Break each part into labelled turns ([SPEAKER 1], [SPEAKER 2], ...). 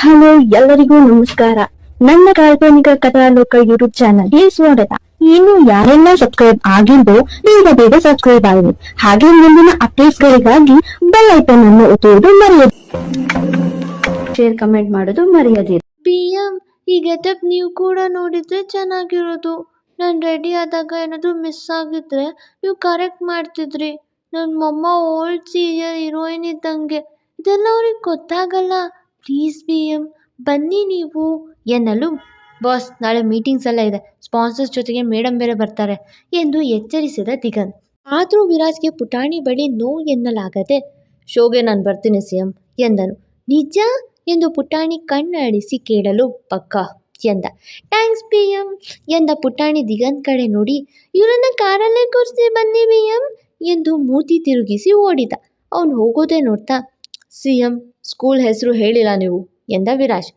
[SPEAKER 1] Hello, ಎಲ್ಲರಿಗೂ ನಮಸ್ಕಾರ. ನನ್ನ ಕಾಲ್ಪನಿಕ ಕಥಾಲೋಕ ಯೂಟ್ಯೂಬ್ ಚಾನಲ್ಗೆ ಸ್ವಾಗತ. ಇನ್ನು ಯಾರೆಲ್ಲ ಸಬ್ಸ್ಕ್ರೈಬ್ ಆಗಿದ್ದು ಬೇಗ ಬೇಗ ಸಬ್ಸ್ಕ್ರೈಬ್ ಆಗಿ. ಹಾಗೆ ಮುಂದಿನ ಅಪ್ಡೇಟ್ಸ್ ಗಳಿಗಾಗಿ ಬೆಲ್ ಐಕನ್ ಅನ್ನು ಒತ್ತುವುದು ಮರೆಯದು ಶೇರ್ ಕಮೆಂಟ್ ಮಾಡೋದು ಮರೆಯದಿರಿ.
[SPEAKER 2] ಪಿ ಎಂ ಈ ಗೆಟಪ್ ನೀವು ಕೂಡ ನೋಡಿದ್ರೆ ಚೆನ್ನಾಗಿರೋದು. ನಾನು ರೆಡಿ ಆದಾಗ ಏನಾದರೂ ಮಿಸ್ ಆಗಿದ್ರೆ ನೀವು ಕರೆಕ್ಟ್ ಮಾಡ್ತಿದ್ರಿ. ನನ್ನ ಮೊಮ್ಮ ಓಲ್ಡ್ ಸೀರಿಯಲ್ ಹೀರೋಯಿನ್ ಇದ್ದಂಗೆ. ಇದೆಲ್ಲ ಅವ್ರಿಗೆ ಗೊತ್ತಾಗಲ್ಲ. ಪ್ಲೀಸ್ ಬಿ ಎಂ ಬನ್ನಿ ನೀವು ಎನ್ನಲು. ಬಾಸ್ ನಾಳೆ ಮೀಟಿಂಗ್ಸ್ ಎಲ್ಲ ಇದೆ. ಸ್ಪಾನ್ಸರ್ಸ್ ಜೊತೆಗೆ ಮೇಡಮ್ ಬೇರೆ ಬರ್ತಾರೆ ಎಂದು ಎಚ್ಚರಿಸಿದ ದಿಗನ್. ಆದರೂ ವಿರಾಜ್ಗೆ ಪುಟಾಣಿ ಬಳಿ ನೋ ಎನ್ನಲಾಗದೆ, ಶೋಗೆ ನಾನು ಬರ್ತೀನಿ ಸಿ ಎಂ ಎಂದನು. ನಿಜ? ಎಂದು ಪುಟಾಣಿ ಕಣ್ಣಾಡಿಸಿ ಕೇಳಲು ಪಕ್ಕ ಎಂದ. ಥ್ಯಾಂಕ್ಸ್ ಬಿ ಎಂ ಎಂದ ಪುಟಾಣಿ ದಿಗನ್ ಕಡೆ ನೋಡಿ. ಇವರನ್ನ ಕಾರಲ್ಲೇ ಕೂರಿಸಿ ಬನ್ನಿ ಬಿ ಎಂ ಎಂದು ಮೂತಿ ತಿರುಗಿಸಿ ಓಡಿದ. ಅವನು ಹೋಗೋದೇ ನೋಡ್ತಾ ಸಿ ಎಂ ಸ್ಕೂಲ್ ಹೆಸರು ಹೇಳಿಲ್ಲ ನೀವು, ಎಂದ ವಿರಾಜ್.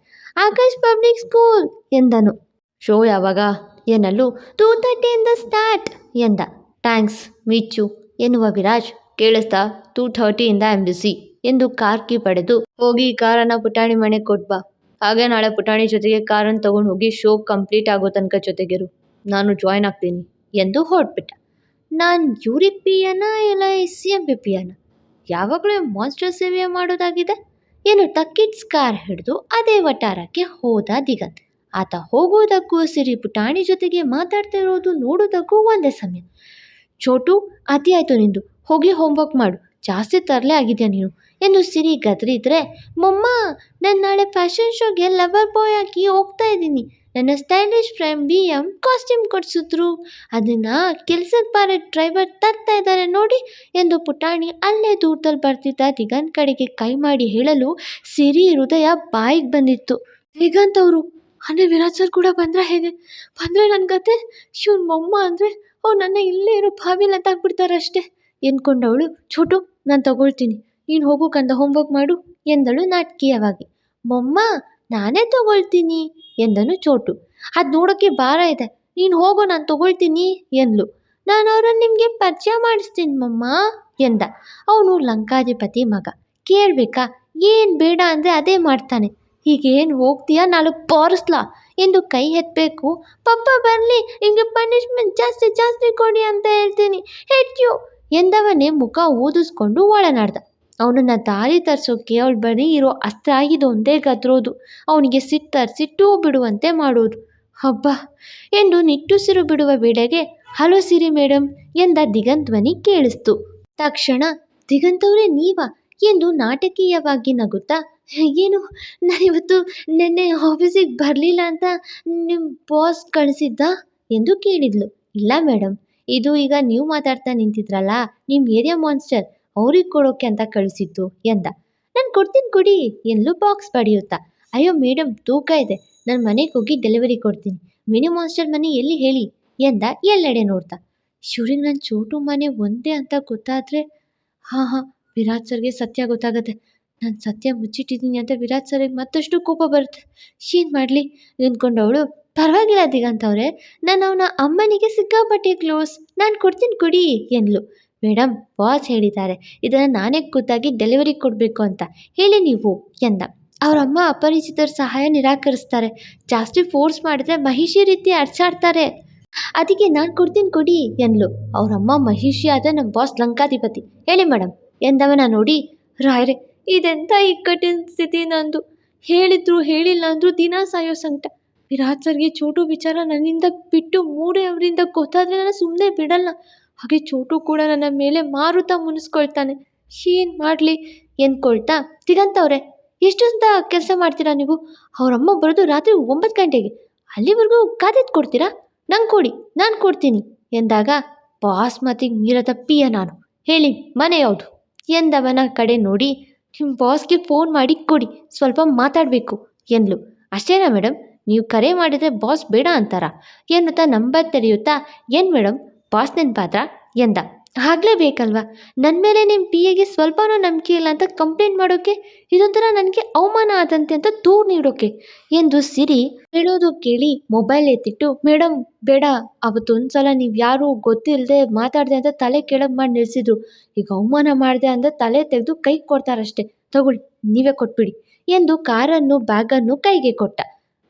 [SPEAKER 2] ಆಕಾಶ್ ಪಬ್ಲಿಕ್ ಸ್ಕೂಲ್, ಎಂದನು. ಶೋ ಯಾವಾಗ? ಎನ್ನಲು ಟೂ ತರ್ಟಿಯಿಂದ ಸ್ಟಾರ್ಟ್, ಎಂದ. ಥ್ಯಾಂಕ್ಸ್, ಮೀಚು, ಎನ್ನುವ ವಿರಾಜ್ ಕೇಳಿಸ್ತಾ ಟೂ ಥರ್ಟಿಯಿಂದ ಎಂ ಜಿ ಸಿ ಎಂದು ಕಾರ್ ಕೀ ಪಡೆದು ಹೋಗಿ ಕಾರನ್ನು ಪುಟಾಣಿ ಮನೆ ಕೊಟ್ಬಾ. ಹಾಗೆ ನಾಳೆ ಪುಟಾಣಿ ಜೊತೆಗೆ ಕಾರನ್ನು ತಗೊಂಡು ಹೋಗಿ ಶೋ ಕಂಪ್ಲೀಟ್ ಆಗೋ ತನಕ ಜೊತೆಗಿರು. ನಾನು ಜಾಯ್ನ್ ಆಗ್ತೀನಿ, ಎಂದು ಹೊರಟ್ಬಿಟ್ಟ. ನಾನು ಯೂರಿಕ್ ಪಿಯನ ಇಲ್ಲ ಸಿ, ಎಂ ಪಿ ಪಿಯನ ಯಾವಾಗಲೂ ಮಾನ್ಸ್ಟರ್ ಸೇವೆ ಮಾಡೋದಾಗಿದೆ. ಏನು ಟಕ್ಕಿಟ್ಸ್ ಕಾರ್ ಹಿಡಿದು ಅದೇ ವಟಾರಕ್ಕೆ ಹೋದ ದಿಗಂತ್. ಆತ ಹೋಗೋದಕ್ಕೂ ಸಿರಿ ಪುಟಾಣಿ ಜೊತೆಗೆ ಮಾತಾಡ್ತಾ ಇರೋದು ನೋಡೋದಕ್ಕೂ ಒಂದೇ ಸಮಯ. ಚೋಟು, ಅತಿ ಆಯಿತು ನಿಂದು. ಹೋಗಿ ಹೋಮ್ವರ್ಕ್ ಮಾಡು. ಜಾಸ್ತಿ ತರಲೆ ಆಗಿದೆಯಾ ನೀನು? ಎಂದು ಸಿರಿ ಗದರಿದ್ರೆ, ಮೊಮ್ಮ, ನಾನು ನಾಳೆ ಫ್ಯಾಷನ್ ಶೋಗೆ ಲವರ್ ಬಾಯ್ ಆಗಿ ಹೋಗ್ತಾ ಇದ್ದೀನಿ. ನನ್ನ stylish friend B M costume ಕೊಡಿಸಿದ್ರು. ಅದನ್ನು ಕೆಲಸದ ಬಾರ ಡ್ರೈವರ್ ತರ್ತಾ ಇದ್ದಾರೆ ನೋಡಿ ಎಂದು ಪುಟಾಣಿ ಅಲ್ಲೇ ದೂರದಲ್ಲಿ ಬರ್ತಿದ್ದ ದಿಗಂತ್ ಕಡೆಗೆ ಕೈ ಮಾಡಿ ಹೇಳಲು ಸಿರಿ ಹೃದಯ ಬಾಯಿಗೆ ಬಂದಿತ್ತು. ದಿಗಂತ್ ಅವರು ಅಂದರೆ ವಿರಾಜ್ ಸರ್ ಕೂಡ ಬಂದರೆ ಹೇಗೆ? ಬಂದರೆ ನನ್ನ ಕತೆ ಶಿವನ ಮೊಮ್ಮ ಅಂದರೆ ಅವ್ರು ನನ್ನ ಇಲ್ಲೇ ಇರೋ ಬಾವಿಲಿ ಎತ್ತಾಕ್ಬಿಡ್ತಾರೆ ಅಷ್ಟೇ. ಎಂದ್ಕೊಂಡವಳು ಛೋಟು, ನಾನು ತಗೊಳ್ತೀನಿ. ನೀನು ಹೋಗೋಕಂದ ಹೋಮ್ವರ್ಕ್ ಮಾಡು, ಎಂದಳು ನಾಟಕೀಯವಾಗಿ. ಮೊಮ್ಮ ನಾನೇ ತಗೊಳ್ತೀನಿ ಎಂದನು ಚೋಟು. ಅದು ನೋಡೋಕ್ಕೆ ಭಾರ ಇದೆ. ನೀನು ಹೋಗು, ನಾನು ತಗೊಳ್ತೀನಿ ಎಂದ್ಲು. ನಾನು ಅವರನ್ನು ನಿಮಗೆ ಪರಿಚಯ ಮಾಡಿಸ್ತೀನಿ ಮಮ್ಮ ಎಂದ. ಅವನು ಲಂಕಾಧಿಪತಿ ಮಗ. ಕೇಳಬೇಕಾ? ಏನು ಬೇಡ ಅಂದರೆ ಅದೇ ಮಾಡ್ತಾನೆ. ಈಗೇನು ಹೋಗ್ತೀಯಾ? ನಾನು ಪಾರಿಸ್ಲಾ ಎಂದು ಕೈ ಎತ್ತಬೇಕು ಪಪ್ಪ ಬರಲಿ ಹಿಂಗೆ ಪನಿಷ್ಮೆಂಟ್ ಜಾಸ್ತಿ ಜಾಸ್ತಿ ಕೊಡಿ ಅಂತ ಹೇಳ್ತೀನಿ. ಹೆಚ್ಚು ಎಂದವನೇ ಮುಖ ಊದಿಸ್ಕೊಂಡು ಒಳನಾಡ್ದ. ಅವನನ್ನ ದಾರಿ ತರಿಸೋಕೆ ಅವಳ ಬಳಿ ಇರೋ ಅಸ್ತ್ರ ಇದೊಂದೇ ಗದ್ರೋದು. ಅವನಿಗೆ ಸಿಟ್ಟು ಸಿಟ್ಟು ಬಿಡುವಂತೆ ಮಾಡೋದು. ಹಬ್ಬ! ಎಂದು ನಿಟ್ಟುಸಿರು ಬಿಡುವ ವೇಳೆಗೆ, ಹಲೋ ಸಿರಿ ಮೇಡಮ್ ಎಂದ ದಿಗಂತ್ವನಿ ಕೇಳಿಸ್ತು. ತಕ್ಷಣ ದಿಗಂತವ್ರೆ ನೀವಾ? ಎಂದು ನಾಟಕೀಯವಾಗಿ ನಗುತ್ತಾ, ಏನು? ನಾನಿವತ್ತು ನಿನ್ನೆ ಆಫೀಸಿಗೆ ಬರಲಿಲ್ಲ ಅಂತ ನಿಮ್ಮ ಬಾಸ್ ಕಳಿಸಿದ್ದ? ಎಂದು ಕೇಳಿದ್ಲು. ಇಲ್ಲ ಮೇಡಮ್ ಇದು ಈಗ ನೀವು ಮಾತಾಡ್ತಾ ನಿಂತಿದ್ರಲ್ಲ ನಿಮ್ಮ ಏರಿಯಾ ಮಾನ್ಸ್ಟರ್. ಅವ್ರಿಗೆ ಕೊಡೋಕೆ ಅಂತ ಕಳಿಸಿದ್ದು ಎಂದ. ನಾನು ಕೊಡ್ತೀನಿ ಕೊಡಿ ಎಂದ್ಲು ಬಾಕ್ಸ್ ಪಡೆಯುತ್ತಾ ಅಯ್ಯೋ ಮೇಡಮ್ ತೂಕ ಇದೆ. ನಾನು ಮನೆಗೆ ಹೋಗಿ ಡೆಲಿವರಿ ಕೊಡ್ತೀನಿ. ಮಿನಿ ಮಾನ್ಸ್ಟರ್ ಮನೆ ಎಲ್ಲಿ ಹೇಳಿ? ಎಂದ ಎಲ್ಲೆಡೆ ನೋಡ್ತಾ. ಶಿವರಿಗೆ ನನ್ನ ಚೋಟು ಮನೆ ಒಂದೇ ಅಂತ ಗೊತ್ತಾದರೆ? ಹಾಂ ಹಾಂ ವಿರಾಜ್ ಸರ್ಗೆ ಸತ್ಯ ಗೊತ್ತಾಗತ್ತೆ. ನಾನು ಸತ್ಯ ಮುಚ್ಚಿಟ್ಟಿದ್ದೀನಿ ಅಂತ ವಿರಾಜ್ ಸರ್ಗೆ ಮತ್ತಷ್ಟು ಕೋಪ ಬರುತ್ತೆ. ಏನು ಮಾಡಲಿ? ಅಂದ್ಕೊಂಡವಳು ಪರವಾಗಿಲ್ಲ ದಿಗಂತವ್ರೆ ನಾನು ಅವನ ಅಮ್ಮನಿಗೆ ಸಿಕ್ಕಾಪಟ್ಟೆ ಕ್ಲೋಸ್ ನಾನು ಕೊಡ್ತೀನಿ ಕೊಡಿ ಎಂದ್ಲು. ಮೇಡಮ್ ಬಾಸ್ ಹೇಳಿದ್ದಾರೆ. ಇದನ್ನು ನಾನೇ ಖುದ್ದಾಗಿ ಡೆಲಿವರಿ ಕೊಡಬೇಕು ಅಂತ. ಹೇಳಿ ನೀವು, ಎಂದ. ಅವರಮ್ಮ ಅಪರಿಚಿತರ ಸಹಾಯ ನಿರಾಕರಿಸ್ತಾರೆ. ಜಾಸ್ತಿ ಫೋರ್ಸ್ ಮಾಡಿದ್ರೆ ಮಹಿಷಿ ರೀತಿ ಅರ್ಚಾಡ್ತಾರೆ. ಅದಕ್ಕೆ ನಾನು ಕೊಡ್ತೀನಿ ಕೊಡಿ, ಎಂದ್ಲು. ಅವರಮ್ಮ ಮಹಿಷಿ ಆದರೆ ನಮ್ಮ ಬಾಸ್ ಲಂಕಾಧಿಪತಿ. ಹೇಳಿ ಮೇಡಮ್ ಎಂದವನ ನೋಡಿ, ರಾಯ್ರೆ ಇದೆಂಥ ಇಕ್ಕಟ್ಟಿನ ಸ್ಥಿತಿ ನಂದು. ಹೇಳಿದ್ರು ಹೇಳಿಲ್ಲ ಅಂದರೂ ದಿನ ಸಾಯೋ ಸಂಕಟ. ವಿರಾಟ್ ಸರ್ಗೆ ಚೋಟು ವಿಚಾರ ನನ್ನಿಂದ ಬಿಟ್ಟು ಮೂಡೆ ಅವರಿಂದ ಗೊತ್ತಾದರೆ ನಾನು ಸುಮ್ಮನೆ ಬಿಡಲ್ಲ. ಹಾಗೆ ಚೋಟು ಕೂಡ ನನ್ನ ಮೇಲೆ ಮಾರುತ ಮುನಿಸ್ಕೊಳ್ತಾನೆ. ಏನು ಮಾಡಲಿ ಎಂದ್ಕೊಳ್ತಾ ಎಷ್ಟು ಅಂತ ಕೆಲಸ ಮಾಡ್ತೀರಾ ನೀವು? ಅವರಮ್ಮ ಬರೋದು ರಾತ್ರಿ ಒಂಬತ್ತು ಗಂಟೆಗೆ. ಅಲ್ಲಿವರೆಗೂ ಕಾದಿದ್ದು ಕೊಡ್ತೀರಾ ನಂಗೆ ಕೊಡಿ, ನಾನು ಕೊಡ್ತೀನಿ ಎಂದಾಗ ಬಾಸ್ ಮಾತಿಗೆ ಮೀರದ ಪಿಯ ನಾನು. ಹೇಳಿ, ಮನೆ ಯಾವುದು? ಎಂದವನ ಕಡೆ ನೋಡಿ ನಿಮ್ಮ ಬಾಸ್ಗೆ ಫೋನ್ ಮಾಡಿ ಕೊಡಿ, ಸ್ವಲ್ಪ ಮಾತಾಡಬೇಕು ಎಂದ್ಲು. ಅಷ್ಟೇನಾ ಮೇಡಮ್ ನೀವು ಕರೆ ಮಾಡಿದರೆ ಬಾಸ್ ಬೇಡ ಅಂತಾರಾ? ಎನ್ನುತ್ತಾ ನಂಬರ್ ತೆರೆಯುತ್ತಾ, ಏನು ಮೇಡಮ್ ಬಾಸ್ ಪಾತ್ರ? ಎಂದ. ಆಗಲೇಬೇಕಲ್ವಾ ನನ್ನ ಮೇಲೆ ನಿಮ್ಮ ಪಿ ಎಗೆ ಸ್ವಲ್ಪನೂ ನಂಬಿಕೆ ಇಲ್ಲ ಅಂತ ಕಂಪ್ಲೇಂಟ್ ಮಾಡೋಕೆ? ಇದೊಂಥರ ನನಗೆ ಅವಮಾನ ಆದಂತೆ ಅಂತ ದೂರು ನೀಡೋಕೆ? ಎಂದು ಸಿರಿ ಹೇಳೋದು ಕೇಳಿ ಮೊಬೈಲ್ ಎತ್ತಿಟ್ಟು ಮೇಡಮ್ ಬೇಡ, ಅವತ್ತು ಒಂದ್ಸಲ ನೀವು ಯಾರು ಗೊತ್ತಿಲ್ಲದೆ ಮಾತಾಡಿದೆ ಅಂತ ತಲೆ ಕೆಳಗೆ ಮಾಡಿ ನಿಲ್ಲಿಸಿದ್ರು ಈಗ ಅವಮಾನ ಮಾಡಿದೆ ಅಂತ ತಲೆ ತೆಗೆದು ಕೈ ಕೊಡ್ತಾರಷ್ಟೇ. ತಗೊಳ್ಳಿ, ನೀವೇ ಕೊಟ್ಬಿಡಿ ಎಂದು ಕಾರನ್ನು, ಬ್ಯಾಗನ್ನು ಕೈಗೆ ಕೊಟ್ಟ.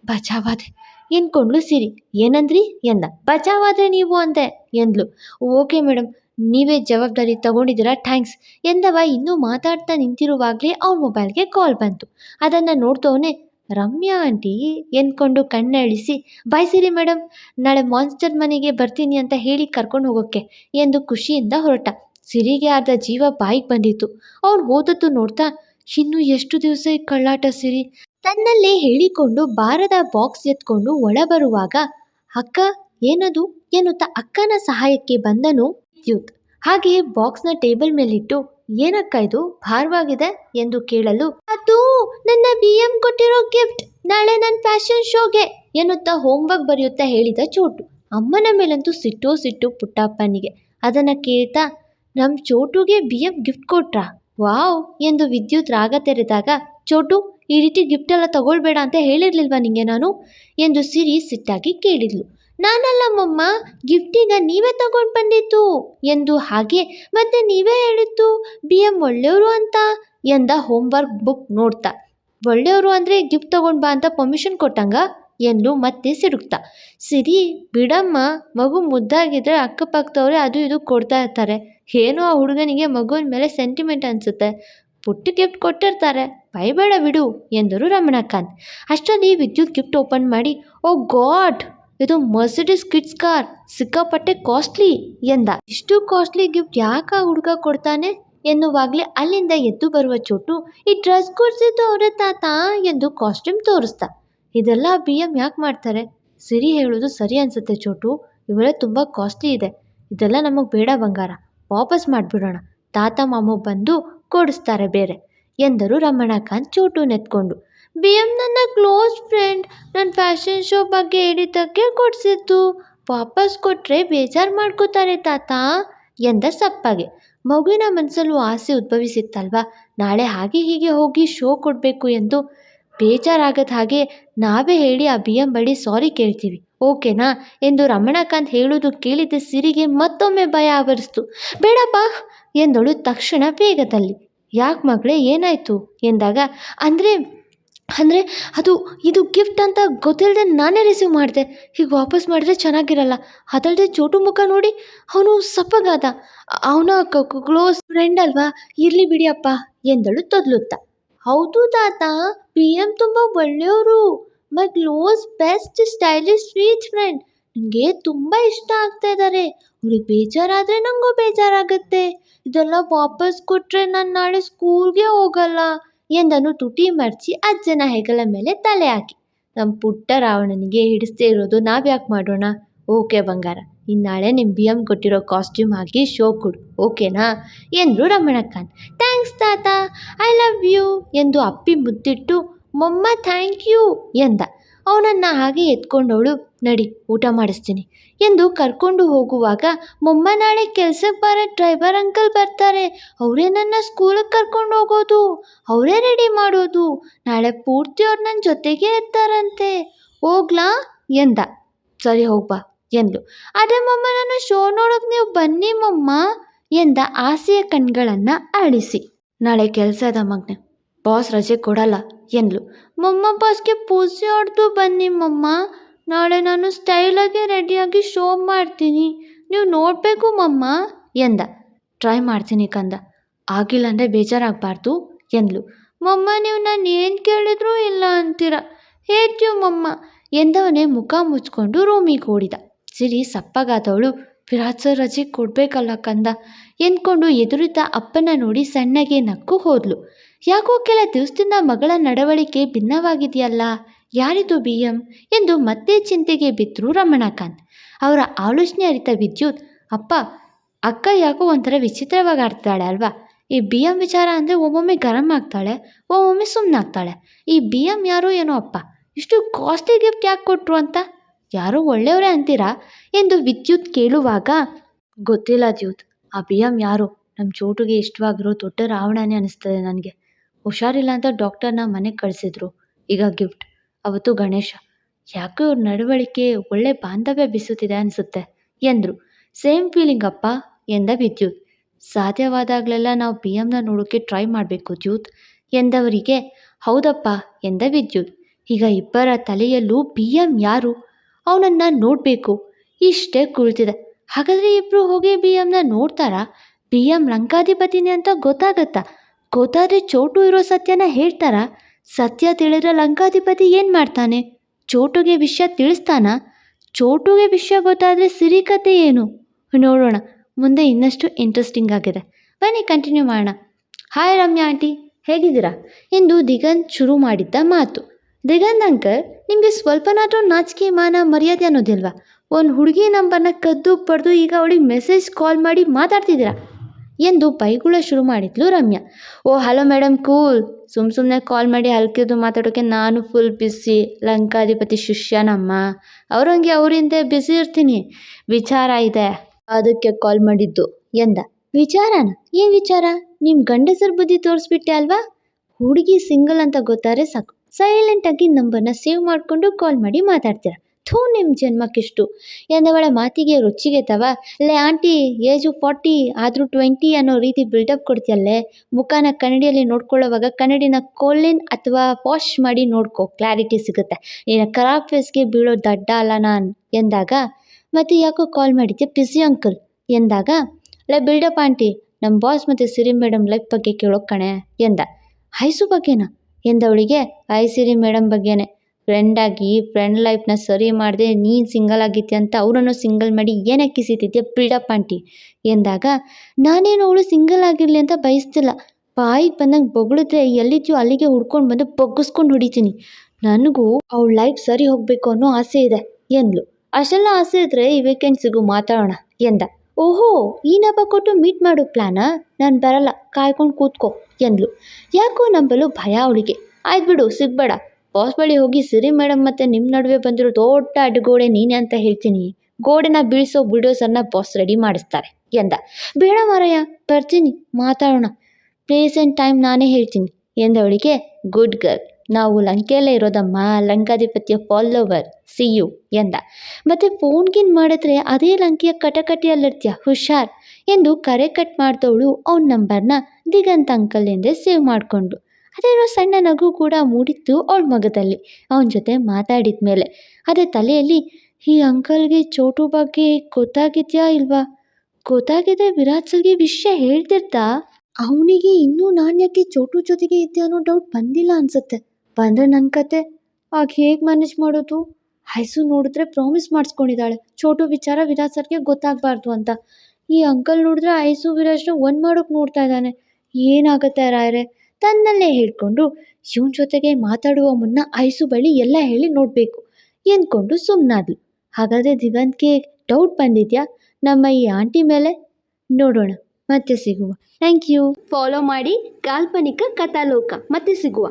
[SPEAKER 2] ಬಚಾವಾದೆ ಎಂದ್ಕೊಂಡ್ಲು ಸಿರಿ. ಏನಂದ್ರಿ? ಎಂದ. ಬಚಾವಾದ್ರೆ ನೀವು ಅಂದೆ, ಎಂದ್ಲು. ಓಕೆ ಮೇಡಮ್ ನೀವೇ ಜವಾಬ್ದಾರಿ ತಗೊಂಡಿದ್ದೀರಾ? ಥ್ಯಾಂಕ್ಸ್. ಎಂದವ ಇನ್ನೂ ಮಾತಾಡ್ತಾ ನಿಂತಿರುವಾಗಲೇ ಅವ್ರ ಮೊಬೈಲ್ಗೆ ಕಾಲ್ ಬಂತು. ಅದನ್ನು ನೋಡ್ತವನೇ, ರಮ್ಯಾ ಆಂಟಿ ಎಂದ್ಕೊಂಡು ಕಣ್ಣಳಿಸಿ, ಬಾಯ್ ಸಿರಿ ಮೇಡಮ್ ನಾಳೆ ಮಾನ್ಸ್ಟರ್ ಮನೆಗೆ ಬರ್ತೀನಿ ಅಂತ ಹೇಳಿ ಕರ್ಕೊಂಡು ಹೋಗೋಕ್ಕೆ ಎಂದು ಖುಷಿಯಿಂದ ಹೊರಟ. ಸಿರಿಗೆ ಅರ್ಧ ಜೀವ ಬಾಯಿಗೆ ಬಂದಿತ್ತು. ಅವ್ನು ಹೋದದ್ದು ನೋಡ್ತಾ, ಇನ್ನು ಎಷ್ಟು ದಿವಸ ಈ ಕಳ್ಳಾಟ ಸಿರಿ? ತನ್ನಲ್ಲೇ ಹೇಳಿಕೊಂಡು ಬಾರದ ಬಾಕ್ಸ್ ಎತ್ಕೊಂಡು ಒಳ ಬರುವಾಗ ಅಕ್ಕ, ಏನದು? ಎನ್ನುತ್ತಾ ಅಕ್ಕನ ಸಹಾಯಕ್ಕೆ ಬಂದನು ವಿದ್ಯುತ್ ಹಾಗೆ ಬಾಕ್ಸ್ನ ಟೇಬಲ್ ಮೇಲಿಟ್ಟು, ಏನಕ್ಕ ಇದು? ಭಾರವಾಗಿದೆ? ಎಂದು ಕೇಳಲು, ಅದು ನನ್ನ ಬಿ ಎಂ ಕೊಟ್ಟಿರೋ ಗಿಫ್ಟ್. ನಾಳೆ ನನ್ನ ಫ್ಯಾಷನ್ ಶೋಗೆ, ಎನ್ನುತ್ತಾ ಹೋಮ್ವರ್ಕ್ ಬರೆಯುತ್ತಾ ಹೇಳಿದ ಚೋಟು. ಅಮ್ಮನ ಮೇಲಂತೂ ಸಿಟ್ಟು ಸಿಟ್ಟು ಪುಟ್ಟಪ್ಪನಿಗೆ ಅದನ್ನ ಕೇಳ್ತಾ ನಮ್ಮ ಚೋಟುಗೆ ಬಿ ಎಂ ಗಿಫ್ಟ್ ಕೊಟ್ರಾ? ವಾವ್, ಎಂದು ವಿದ್ಯುತ್ ರಾಗ ತೆರೆದಾಗ, ಚೋಟು ಈ ರೀತಿ ಗಿಫ್ಟ್ ಎಲ್ಲ ತಗೊಳ್ಬೇಡ ಅಂತ ಹೇಳಿರ್ಲಿಲ್ವಾ ನಿಂಗೆ ನಾನು? ಎಂದು ಸಿರಿ ಸಿಟ್ಟಾಗಿ ಕೇಳಿದ್ಲು. ನಾನಲ್ಲಮ್ಮಮ್ಮ ಗಿಫ್ಟೀಗ ನೀವೇ ತಗೊಂಡು ಬಂದಿತ್ತು ಎಂದು ಹಾಗೆ, ಮತ್ತೆ ನೀವೇ ಹೇಳಿತ್ತು ಬಿ ಎಂ ಒಳ್ಳೆಯವರು ಅಂತ? ಎಂದ ಹೋಮ್ವರ್ಕ್ ಬುಕ್ ನೋಡ್ತಾ. ಒಳ್ಳೆಯವರು ಅಂದರೆ ಗಿಫ್ಟ್ ತಗೊಂಡು ಬಾ ಅಂತ ಪರ್ಮಿಷನ್ ಕೊಟ್ಟಂಗ? ಎಂದು ಮತ್ತೆ ಸಿಡುಕ್ತಾ. ಸಿರಿ, ಬಿಡಮ್ಮ, ಮಗು ಮುದ್ದಾಗಿದ್ರೆ ಅಕ್ಕಪಕ್ಕದವ್ರೆ ಅದು ಇದು ಕೊಡ್ತಾ ಇರ್ತಾರೆ. ಏನೋ ಆ ಹುಡುಗನಿಗೆ ಮಗುವಿನ ಮೇಲೆ ಸೆಂಟಿಮೆಂಟ್ ಅನಿಸುತ್ತೆ. ಪುಟ್ಟ ಗಿಫ್ಟ್ ಕೊಟ್ಟಿರ್ತಾರೆ. ಬೈಬೇಡ ಬಿಡು ಎಂದರು ರಮಣಕಾಂತ್ ಅಷ್ಟರಲ್ಲಿ ವಿದ್ಯುತ್ ಗಿಫ್ಟ್ ಓಪನ್ ಮಾಡಿ, ಓ ಗಾಡ್, ಇದು ಮರ್ಸಿಡಿಸ್ ಕಿಡ್ಸ್ ಕಾರ್, ಸಿಕ್ಕಾಪಟ್ಟೆ ಕಾಸ್ಟ್ಲಿ ಎಂದ. ಇಷ್ಟು ಕಾಸ್ಟ್ಲಿ ಗಿಫ್ಟ್ ಯಾಕೆ ಹುಡುಗ ಕೊಡ್ತಾನೆ? ಎನ್ನುವಾಗಲೇ ಅಲ್ಲಿಂದ ಎದ್ದು ಬರುವ ಚೋಟು, ಈ ಡ್ರೆಸ್ ಕೊಡ್ಸಿದ್ದು ಅವರೇ ತಾತ? ಎಂದು ಕಾಸ್ಟ್ಯೂಮ್ ತೋರಿಸ್ತಾ ಇದೆಲ್ಲ ಬಿ ಎಂ ಯಾಕೆ ಮಾಡ್ತಾರೆ? ಸಿರಿ ಹೇಳೋದು ಸರಿ ಅನ್ಸುತ್ತೆ ಚೋಟು. ಇವೆಲ್ಲ ತುಂಬ ಕಾಸ್ಟ್ಲಿ ಇದೆ. ಇದೆಲ್ಲ ನಮಗೆ ಬೇಡ ಬಂಗಾರ. ವಾಪಸ್ ಮಾಡಿಬಿಡೋಣ. ತಾತ ಮಾಮ ಬಂದು ಕೊಡಿಸ್ತಾರೆ ಬೇರೆ. ಎಂದರು ರಮಣಕಾಂತ್ ಚೂಟು ನೆತ್ಕೊಂಡು. ಬಿ ಎಂ ನನ್ನ ಕ್ಲೋಸ್ ಫ್ರೆಂಡ್ ನನ್ನ ಫ್ಯಾಷನ್ ಶೋ ಬಗ್ಗೆ ಹೇಳಿದ್ದಕ್ಕೆ ಕೊಡಿಸಿದ್ದು. ವಾಪಸ್ ಕೊಟ್ಟರೆ ಬೇಜಾರು ಮಾಡ್ಕೋತಾರೆ ತಾತ? ಎಂದ ಸಪ್ಪಗೆ. ಮಗುವಿನ ಮನಸ್ಸಲ್ಲೂ ಆಸೆ ಉದ್ಭವಿಸಿತ್ತಲ್ವಾ? ನಾಳೆ ಹಾಗೆ ಹೀಗೆ ಹೋಗಿ ಶೋ ಕೊಡಬೇಕು ಎಂದು ಬೇಜಾರಾಗದ ಹಾಗೆ ನಾವೇ ಹೇಳಿ ಆ ಬಿ ಎಂ ಬಳಿ ಸಾರಿ ಕೇಳ್ತೀವಿ. ಓಕೆನಾ? ಎಂದು ರಮಣಕಾಂತ್ ಹೇಳುವುದು ಕೇಳಿದ ಸಿರಿಗೆ ಮತ್ತೊಮ್ಮೆ ಭಯ ಆವರಿಸ್ತು. ಬೇಡಪ್ಪ! ಎಂದಳು ತಕ್ಷಣ ವೇಗದಲ್ಲಿ. ಯಾಕೆ ಮಗಳೇ, ಏನಾಯಿತು? ಎಂದಾಗ, ಅಂದರೆ ಅಂದರೆ, ಅದು, ಇದು ಗಿಫ್ಟ್ ಅಂತ ಗೊತ್ತಿಲ್ಲದೆ ನಾನೇ ರಿಸೀವ್ ಮಾಡಿದೆ. ಹೀಗೆ ವಾಪಸ್ ಮಾಡಿದ್ರೆ ಚೆನ್ನಾಗಿರಲ್ಲ. ಅದಲ್ಲದೆ ಚೋಟು ಮುಖ ನೋಡಿ, ಅವನು ಸಪ್ಪಗಾದ. ಅವನ ಕ್ಲೋಸ್ ಫ್ರೆಂಡ್ ಅಲ್ವಾ? ಇರಲಿ ಬಿಡಿಯಪ್ಪ, ಎಂದಳು ತೊದಲುತ್ತ. ಹೌದು ತಾತ ಪಿ ಎಂ ತುಂಬ ಒಳ್ಳೆಯವರು. My close best stylish sweet friend ನನಗೆ ತುಂಬ ಇಷ್ಟ ಆಗ್ತಾ ಇದ್ದಾರೆ ಅವ್ರಿಗೆ ಬೇಜಾರಾದರೆ ನನಗೂ ಬೇಜಾರಾಗುತ್ತೆ. ಇದೆಲ್ಲ ವಾಪಸ್ ಕೊಟ್ಟರೆ ನಾನು ನಾಳೆ ಸ್ಕೂಲ್ಗೆ ಹೋಗಲ್ಲ ಎಂದನು ತುಟಿ ಮಡಚಿ ಅಜ್ಜನ ಹೆಗಲ ಮೇಲೆ ತಲೆ ಹಾಕಿ. ನಮ್ಮ ಪುಟ್ಟ ರಾವಣನಿಗೆ ಹಿಡಿಸ್ದೇ ಇರೋದು ನಾವ್ಯಾಕೆ ಮಾಡೋಣ? ಓಕೆ ಬಂಗಾರ ಇನ್ನು ನಾಳೆ ನಿಮ್ಮ ಬಿ ಎಂ ಕೊಟ್ಟಿರೋ ಕಾಸ್ಟ್ಯೂಮ್ ಹಾಕಿ ಶೋ ಕೊಡು, ಓಕೆನಾ? ಎಂದರು ರಮಣಕಾಂತ್ ಥ್ಯಾಂಕ್ಸ್ ತಾತ, ಐ ಲವ್ ಯು, ಎಂದು ಅಪ್ಪಿ ಮುದ್ದಿಟ್ಟು, ಮೊಮ್ಮ ಥ್ಯಾಂಕ್ ಯು ಎಂದ. ಅವನನ್ನು ಹಾಗೆ ಎತ್ಕೊಂಡವಳು, ನಡಿ, ಊಟ ಮಾಡಿಸ್ತೀನಿ ಎಂದು ಕರ್ಕೊಂಡು ಹೋಗುವಾಗ ಮೊಮ್ಮ ನಾಳೆ ಕೆಲ್ಸಕ್ಕೆ ಬರೋ ಡ್ರೈವರ್ ಅಂಕಲ್ ಬರ್ತಾರೆ. ಅವರೇ ನನ್ನ ಸ್ಕೂಲಿಗೆ ಕರ್ಕೊಂಡು ಹೋಗೋದು, ಅವರೇ ರೆಡಿ ಮಾಡೋದು. ನಾಳೆ ಪೂರ್ತಿ ಅವ್ರು ನನ್ನ ಜೊತೆಗೆ ಇರ್ತಾರಂತೆ. ಹೋಗ್ಲಾ? ಎಂದ. ಸರಿ ಹೋಗ್ಬಾ ಎಂದು ಅದೇ ಮೊಮ್ಮ ನನ್ನ ಶೋ ನೋಡೋಕೆ ನೀವು ಬನ್ನಿ ಮೊಮ್ಮ ಎಂದ ಆಸೆಯ ಕಣ್ಗಳನ್ನು ಅಳಿಸಿ ನಾಳೆ ಕೆಲಸದ ಮಗ್ನೆ ಬಾಸ್ ರಜೆ ಕೊಡಲ್ಲ ಎಂದ್ಲು. ಮೊಮ್ಮ, ಬಾಸ್ಗೆ ಪೂಜೆ ಹೊಡೆದು ಬನ್ನಿ ಮಮ್ಮ. ನಾಳೆ ನಾನು ಸ್ಟೈಲಾಗಿ ರೆಡಿಯಾಗಿ ಶೋ ಮಾಡ್ತೀನಿ. ನೀವು ನೋಡಬೇಕು ಮಮ್ಮ, ಎಂದ. ಟ್ರೈ ಮಾಡ್ತೀನಿ ಕಂದ. ಆಗಿಲ್ಲ ಅಂದರೆ ಬೇಜಾರಾಗಬಾರ್ದು, ಎಂದ್ಲು. ಮಮ್ಮ, ನೀವು ನಾನು ಏನು ಕೇಳಿದ್ರೂ ಇಲ್ಲ ಅಂತೀರ? ಹೇಳ್ತೀವಿ ಮಮ್ಮ, ಎಂದವನೇ ಮುಖ ಮುಚ್ಕೊಂಡು ರೂಮಿಗೆ ಓಡಿದ. ಸಿರಿ ಸಪ್ಪಗಾದವಳು ವಿರಾಜ್ ರಜೆ ಕೊಡಬೇಕಲ್ಲ ಕಂದ, ಎಂದ್ಕೊಂಡು ಎದುರಿದ್ದ ಅಪ್ಪನ ನೋಡಿ ಸಣ್ಣಗೆ ನಕ್ಕು ಹೋದ್ಲು. ಯಾಕೋ ಕೆಲ ದಿವಸದಿಂದ ಮಗಳ ನಡವಳಿಕೆ ಭಿನ್ನವಾಗಿದೆಯಲ್ಲ? ಯಾರಿದು ಬಿ ಎಂ ಎಂದು ಮತ್ತೆ ಚಿಂತೆಗೆ ಬಿದ್ದರು ರಮಣಕಾಂತ್. ಅವರ ಆಲೋಚನೆ ಅರಿತ ವಿದ್ಯುತ್, ಅಪ್ಪ, ಅಕ್ಕ ಯಾಕೋ ಒಂಥರ ವಿಚಿತ್ರವಾಗಿ ಆಡ್ತಾಳೆ ಅಲ್ವಾ? ಈ ಬಿ ಎಂ ವಿಚಾರ ಅಂದರೆ ಒಮ್ಮೊಮ್ಮೆ ಗರಂ ಆಗ್ತಾಳೆ, ಒಮ್ಮೊಮ್ಮೆ ಸುಮ್ಮನಾಗ್ತಾಳೆ ಈ ಬಿ ಎಂ ಯಾರೋ ಏನೋ ಅಪ್ಪ, ಇಷ್ಟು ಕಾಸ್ಟ್ಲಿ ಗಿಫ್ಟ್ ಯಾಕೆ ಕೊಟ್ಟರು ಅಂತ? ಯಾರೋ ಒಳ್ಳೆಯವರೇ ಅಂತೀರಾ? ಎಂದು ವಿದ್ಯುತ್ ಕೇಳುವಾಗ, ಗೊತ್ತಿಲ್ಲ ದ್ಯೂತ್ ಆ ಬಿ ಎಂ ಯಾರು? ನಮ್ಮ ಚೋಟುಗೆ ಇಷ್ಟವಾಗಿರೋ ದೊಡ್ಡ ರಾವಣನೇ ಅನಿಸ್ತದೆ ನನಗೆ. ಹುಷಾರಿಲ್ಲ ಅಂತ ಡಾಕ್ಟರ್ನ ಮನೆಗೆ ಕಳಿಸಿದ್ರು. ಈಗ ಗಿಫ್ಟ್. ಅವತ್ತು ಗಣೇಶ. ಯಾಕೋ ಇವ್ರ ನಡವಳಿಕೆ ಒಳ್ಳೆ ಬಾಂಧವ್ಯ ಬಿಸುತ್ತಿದೆ ಅನಿಸುತ್ತೆ, ಎಂದರು. ಸೇಮ್ ಫೀಲಿಂಗ್ ಅಪ್ಪ, ಎಂದ ವಿದ್ಯುತ್. ಸಾಧ್ಯವಾದಾಗಲೆಲ್ಲ ನಾವು ಬಿ ಎಮ್ನ ನೋಡೋಕ್ಕೆ ಟ್ರೈ ಮಾಡಬೇಕು ದ್ಯೂತ್ ಎಂದವರಿಗೆ, ಹೌದಪ್ಪ, ಎಂದ ವಿದ್ಯುತ್. ಈಗ ಇಬ್ಬರ ತಲೆಯಲ್ಲೂ ಬಿ ಎಂ ಯಾರು? ಅವನನ್ನು ನೋಡಬೇಕು. ಇಷ್ಟೇ ಕುಳಿತಿದೆ. ಹಾಗಾದರೆ ಇಬ್ಬರು ಹೋಗಿ ಬಿ ಎಮ್ನ ನೋಡ್ತಾರಾ? ಬಿ ಎಂ ಲಂಕಾಧಿಪತಿನೇ ಅಂತ ಗೊತ್ತಾಗತ್ತಾ? ಗೊತ್ತಾದರೆ ಚೋಟು ಇರೋ ಸತ್ಯನ ಹೇಳ್ತಾರಾ? ಸತ್ಯ ತಿಳಿದ್ರೆ ಲಂಕಾಧಿಪತಿ ಏನು ಮಾಡ್ತಾನೆ? ಚೋಟುಗೆ ವಿಷಯ ತಿಳಿಸ್ತಾನ? ಚೋಟುಗೆ ವಿಷಯ ಗೊತ್ತಾದರೆ ಸಿರಿ ಕತೆ ಏನು? ನೋಡೋಣ, ಮುಂದೆ ಇನ್ನಷ್ಟು ಇಂಟ್ರೆಸ್ಟಿಂಗ್ ಆಗಿದೆ. ಬನ್ನಿ ಕಂಟಿನ್ಯೂ ಮಾಡೋಣ. ಹಾಯ್ ರಮ್ಯಾ ಆಂಟಿ, ಹೇಗಿದ್ದೀರಾ? ಎಂದು ದಿಗಂತ್ ಶುರು ಮಾಡಿದ್ದ ಮಾತು. ದಿಗಂತ್ ಅಂಕರ್ ನಿಮಗೆ ಸ್ವಲ್ಪನಾದರೂ ನಾಚಿಕೆ, ಮಾನ, ಮರ್ಯಾದೆ ಅನ್ನೋದಿಲ್ವಾ? ಒಂದು ಹುಡುಗಿ ನಂಬರ್ನ ಕದ್ದು, ಪಡೆದು ಈಗ ಅವಳಿಗೆ ಮೆಸೇಜ್ ಕಾಲ್ ಮಾಡಿ ಮಾತಾಡ್ತಿದ್ದೀರಾ? ಎಂದು ಬೈಗುಳ ಶುರು ಮಾಡಿದ್ಲು Ramya. Oh, hello madam cool. ಸುಮ್ಮ ಸುಮ್ಮನೆ ಕಾಲ್ ಮಾಡಿ ಹಲ್ಕಿದ್ದು ಮಾತಾಡೋಕ್ಕೆ ನಾನು ಫುಲ್ ಬಿಸಿ. ಲಂಕಾಧಿಪತಿ ಶಿಷ್ಯನಮ್ಮ ಅವ್ರಂಗೆ ಅವರಿಂದ ಬಿಸಿ ಇರ್ತೀನಿ. ವಿಚಾರ ಇದೆ. ಅದಕ್ಕೆ ಕಾಲ್ ಮಾಡಿದ್ದು ಎಂದ. ವಿಚಾರನ? ಏನು ವಿಚಾರ? ನಿಮ್ಮ ಗಂಡಸರ ಬುದ್ಧಿ ತೋರಿಸ್ಬಿಟ್ಟೆ ಅಲ್ವಾ? ಹುಡುಗಿ ಸಿಂಗಲ್ ಅಂತ ಗೊತ್ತಾರೆ ಸಾಕು. ಸೈಲೆಂಟಾಗಿ ನಂಬರ್ನ ಸೇವ್ ಮಾಡಿಕೊಂಡು ಕಾಲ್ ಮಾಡಿ ಮಾತಾಡ್ತೀರ? ಥೂ ನಿಮ್ಮ ಜನ್ಮಕ್ಕಿಷ್ಟು. ಎಂದವಳ ಮಾತಿಗೆ ರುಚಿಗೆ ತವ, ಲೇ ಆಂಟಿ, ಏಜು ಫಾರ್ಟಿ, ಆದರೂ ಟ್ವೆಂಟಿ ಅನ್ನೋ ರೀತಿ ಬಿಲ್ಡಪ್ ಕೊಡ್ತೀಯಲ್ಲೇ? ಮುಖನ ಕನ್ನಡಿಯಲ್ಲಿ ನೋಡ್ಕೊಳ್ಳೋವಾಗ ಕನ್ನಡಿನ ಕೋಲಿನ್ ಅಥವಾ ವಾಶ್ ಮಾಡಿ ನೋಡ್ಕೊ, ಕ್ಲಾರಿಟಿ ಸಿಗುತ್ತೆ. ನೀನು ಖರಾಬ್ ಫೇಸ್ಗೆ ಬೀಳೋ ದಡ್ಡ ಅಲ್ಲ ನಾನು. ಎಂದಾಗ, ಮತ್ತೆ ಯಾಕೋ ಕಾಲ್ ಮಾಡಿದ್ದೆ ಬಿಸಿ ಅಂಕಲ್ ಎಂದಾಗ, ಲೇ ಬಿಲ್ಡಪ್ ಆಂಟಿ ನಮ್ಮ ಬಾಸ್ ಮತ್ತು ಸಿರಿ ಮೇಡಮ್ ಲೈಫ್ ಬಗ್ಗೆ ಕೇಳೋ ಕಣೆ. ಎಂದ ಹೈಸು ಬಗ್ಗೆನಾ? ಎಂದವಳಿಗೆ, ಐ ಸಿರಿ ಮೇಡಮ್ ಬಗ್ಗೆನೇ. ಫ್ರೆಂಡಾಗಿ ಫ್ರೆಂಡ್ ಲೈಫ್ನ ಸರಿ ಮಾಡದೆ, ನೀನು ಸಿಂಗಲ್ ಆಗಿದ್ದೆ ಅಂತ ಅವರನ್ನು ಸಿಂಗಲ್ ಮಾಡಿ ಏನಕ್ಕೆ ಕಿಸಿತಿದ್ದೆ ಬಿಲ್ಡಪ್ ಆಂಟಿ ಎಂದಾಗ, ನಾನೇನು ಅವಳು ಸಿಂಗಲ್ ಆಗಿರಲಿ ಅಂತ ಬಯಸ್ತಿಲ್ಲ. ಬಾಯಿಗೆ ಬಂದಂಗೆ ಬೊಗಳಿದ್ರೆ ಎಲ್ಲಿದ್ಯೋ ಅಲ್ಲಿಗೆ ಹುಡ್ಕೊಂಡು ಬಂದು ಬೊಗ್ಗಿಸ್ಕೊಂಡು ಹೊಡಿತೀನಿ. ನನಗೂ ಅವಳ ಲೈಫ್ ಸರಿ ಹೋಗಬೇಕು ಅನ್ನೋ ಆಸೆ ಇದೆ ಎಂದ್ಲು. ಅಷ್ಟೆಲ್ಲ ಆಸೆ ಇದ್ರೆ ಈ ವೀಕೆಂಡ್ ಸಿಗು ಮಾತಾಡೋಣ ಎಂದ. ಓಹೋ ಈ ನಬ ಕೊಟ್ಟು ಮೀಟ್ ಮಾಡೋ ಪ್ಲ್ಯಾನಾ ನಾನು ಬರಲ್ಲ, ಕಾಯ್ಕೊಂಡು ಕೂತ್ಕೋ ಎಂದ್ಲು. ಯಾಕೋ ನಂಬಲು ಭಯ ಅವಳಿಗೆ. ಆಯ್ತು ಬಿಡು, ಸಿಗ್ಬೇಡ. ಬಾಸ್ ಬಳಿ ಹೋಗಿ, ಸರಿ ಮೇಡಮ್ ಮತ್ತು ನಿಮ್ಮ ನಡುವೆ ಬಂದಿರೋ ದೊಡ್ಡ ಅಡ್ಡಗೋಡೆ ನೀನೇ ಅಂತ ಹೇಳ್ತೀನಿ. ಗೋಡೆನ ಬೀಳಿಸೋ ಬಿಡೋಸನ್ನ ಬಾಸ್ ರೆಡಿ ಮಾಡಿಸ್ತಾರೆ, ಎಂದ. ಬೇಡ ಮಾರಯ್ಯ, ಬರ್ತೀನಿ, ಮಾತಾಡೋಣ. ಪ್ಲೇಸ್ ಆ್ಯಂಡ್ ಟೈಮ್ ನಾನೇ ಹೇಳ್ತೀನಿ ಎಂದವಳಿಗೆ ಗುಡ್ ಗರ್ಲ್ ನಾವು ಲಂಕೆಯಲ್ಲೇ ಇರೋದಮ್ಮ ಲಂಕಾಧಿಪತಿಯ ಫಾಲೋವರ್ ಸಿ ಯು ಎಂದ. ಮತ್ತು ಫೋನ್ಗಿನ್ ಮಾಡಿದ್ರೆ ಅದೇ ಲಂಕೆಯ ಕಟಕಟಿಯಲ್ಲಿರ್ತೀಯ, ಹುಷಾರ್, ಎಂದು ಕರೆ ಕಟ್ ಮಾಡಿದವಳು ಅವನ ನಂಬರ್ನ ದಿಗಂತ ಅಂಕಲ್ ಎಂದೇ ಸೇವ್ ಮಾಡಿಕೊಂಡು ಅದೇನೋ ಸಣ್ಣ ನಗು ಕೂಡ ಮೂಡಿತ್ತು ಅವಳ ಮಗದಲ್ಲಿ. ಅವನ ಜೊತೆ ಮಾತಾಡಿದ ಮೇಲೆ, ಅದೇ ತಲೆಯಲ್ಲಿ, ಈ ಅಂಕಲ್ಗೆ ಚೋಟು ಬಗ್ಗೆ ಗೊತ್ತಾಗಿದ್ಯಾ ಇಲ್ವಾ? ಗೊತ್ತಾಗಿದೆ ವಿರಾಟ್ ಸರ್ಗೆ ವಿಷಯ ಹೇಳ್ತಿರ್ತಾ? ಅವನಿಗೆ ಇನ್ನೂ ನಾನು ಚೋಟು ಜೊತೆಗೆ ಇದ್ದೆ ಅನ್ನೋ ಡೌಟ್ ಬಂದಿಲ್ಲ ಅನ್ಸುತ್ತೆ. ಬಂದರೆ ನನ್ನ ಕತೆ. ಆಗ ಹೇಗೆ ಮ್ಯಾನೇಜ್ ಮಾಡೋದು? ಹೈಸು ನೋಡಿದ್ರೆ ಪ್ರಾಮಿಸ್ ಮಾಡಿಸ್ಕೊಂಡಿದ್ದಾಳೆ. ಚೋಟು ವಿಚಾರ ವಿರಾಟ್ ಸರ್ಗೆ ಗೊತ್ತಾಗಬಾರ್ದು ಅಂತ. ಈ ಅಂಕಲ್ ನೋಡಿದ್ರೆ ಐಸು ವಿರಾಜ್ನ ಒಂದು ಮಾಡೋಕೆ ನೋಡ್ತಾ ಇದ್ದಾನೆ. ಏನಾಗುತ್ತೆ ರಾಯರೇ? ತನ್ನಲ್ಲೇ ಹೇಳ್ಕೊಂಡು ಇವನ ಜೊತೆಗೆ ಮಾತಾಡುವ ಮುನ್ನ ಐಸು ಬಳಿ ಎಲ್ಲ ಹೇಳಿ ನೋಡಬೇಕು ಎಂದ್ಕೊಂಡು ಸುಮ್ಮನಾದ್ಲು ಹಾಗಾದರೆ ದಿಗಂತ್ಗೆ ಡೌಟ್ ಬಂದಿದ್ಯಾ? ನಮ್ಮ ಈ ಆಂಟಿ ಮೇಲೆ? ನೋಡೋಣ, ಮತ್ತೆ ಸಿಗುವ. ಥ್ಯಾಂಕ್ ಯು ಫಾಲೋ ಮಾಡಿ ಕಾಲ್ಪನಿಕ ಕಥಾಲೋಕ, ಮತ್ತೆ ಸಿಗುವ.